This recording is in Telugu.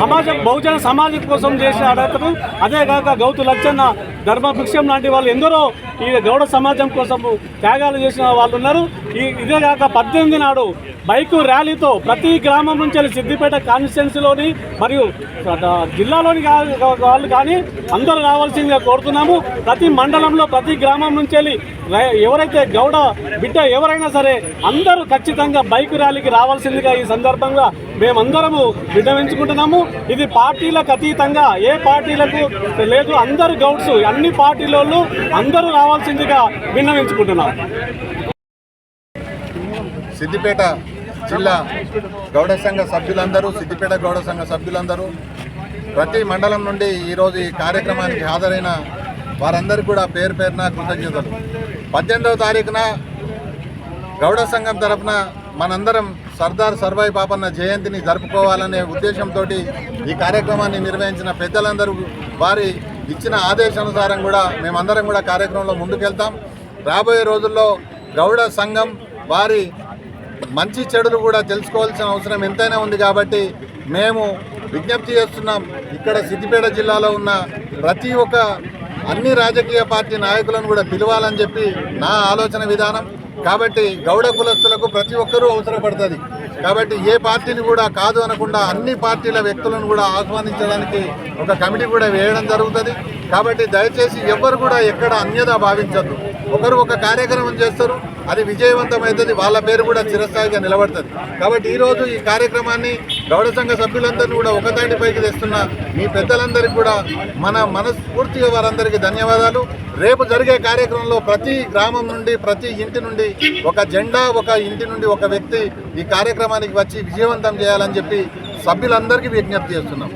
సమాజం బహుజన సమాజం కోసం చేసే అడతను. అదే కాక గౌతు లచ్చన్న ధర్మభిక్షం లాంటి వాళ్ళు ఎందరో ఈ గౌడ సమాజం కోసం త్యాగాలు చేసిన వాళ్ళు ఉన్నారు. ఈ ఇదే కాక పద్దెనిమిది నాడు బైకు ర్యాలీతో ప్రతి గ్రామం నుంచి సిద్దిపేట కాన్స్టిట్యున్సీలోని మరియు జిల్లాలోని వాళ్ళు కానీ అందరూ రావాల్సిందిగా కోరుతున్నాము. ప్రతి మండలంలో ప్రతి గ్రామం నుంచి ఎవరైతే గౌడ బిడ్డ ఎవరైనా సరే అందరూ ఖచ్చితంగా బైక్ ర్యాలీకి రావాల్సిందిగా ఈ సందర్భంగా మేమందరము విన్నవించుకుంటున్నాము. ఇది పార్టీలకు అతీతంగా ఏ పార్టీలకు లేదు అందరు గౌడ్స్ అన్ని పార్టీలోళ్ళు అందరూ రావాల్సిందిగా విన్నవించుకుంటున్నారు సిద్దిపేట జిల్లా గౌడ సంఘ సభ్యులందరూ సిద్దిపేట గౌడ సంఘ సభ్యులందరూ ప్రతి మండలం నుండి ఈరోజు ఈ కార్యక్రమానికి హాజరైన వారందరికీ కూడా పేరు పేరున కృతజ్ఞతలు. పద్దెనిమిదవ తారీఖున గౌడ సంఘం తరఫున మనందరం సర్దార్ సర్వాయి పాపన్న జయంతిని జరుపుకోవాలనే ఉద్దేశంతో ఈ కార్యక్రమాన్ని నిర్వహించిన పెద్దలందరూ వారి ఇచ్చిన ఆదేశానుసారం కూడా మేమందరం కూడా కార్యక్రమంలో ముందుకెళ్తాం. రాబోయే రోజుల్లో గౌడ సంఘం వారి మంచి చెడులు కూడా తెలుసుకోవాల్సిన అవసరం ఎంతైనా ఉంది కాబట్టి మేము విజ్ఞప్తి చేస్తున్నాం. ఇక్కడ సిద్దిపేట జిల్లాలో ఉన్న ప్రతి ఒక్క అన్ని రాజకీయ పార్టీ నాయకులను కూడా పిలవాలని చెప్పి నా ఆలోచన విధానం. కాబట్టి గౌడ కులస్తులకు ప్రతి ఒక్కరూ అవసరపడుతుంది. కాబట్టి ఏ పార్టీని కూడా కాదు అనకుండా అన్ని పార్టీల వ్యక్తులను కూడా ఆహ్వానించడానికి ఒక కమిటీ కూడా వేయడం జరుగుతుంది. కాబట్టి దయచేసి ఎవ్వరు కూడా ఎక్కడ అన్యదా భావించద్దు. ఒకరు ఒక కార్యక్రమం చేస్తారు అది విజయవంతమవుతుంది వాళ్ళ పేరు కూడా చిరస్థాయిగా నిలబడుతుంది. కాబట్టి ఈరోజు ఈ కార్యక్రమాన్ని గౌడ సంఘ సభ్యులందరినీ కూడా ఒకతాటిపైకి తెస్తున్న మీ పెద్దలందరికీ కూడా మన మనస్ఫూర్తిగా వారందరికీ ధన్యవాదాలు. రేపు జరిగే కార్యక్రమంలో ప్రతి గ్రామం నుండి ప్రతి ఇంటి నుండి ఒక జెండా ఒక ఇంటి నుండి ఒక వ్యక్తి ఈ కార్యక్రమానికి వచ్చి విజయవంతం చేయాలని చెప్పి సభ్యులందరికీ విజ్ఞప్తి చేస్తున్నాం.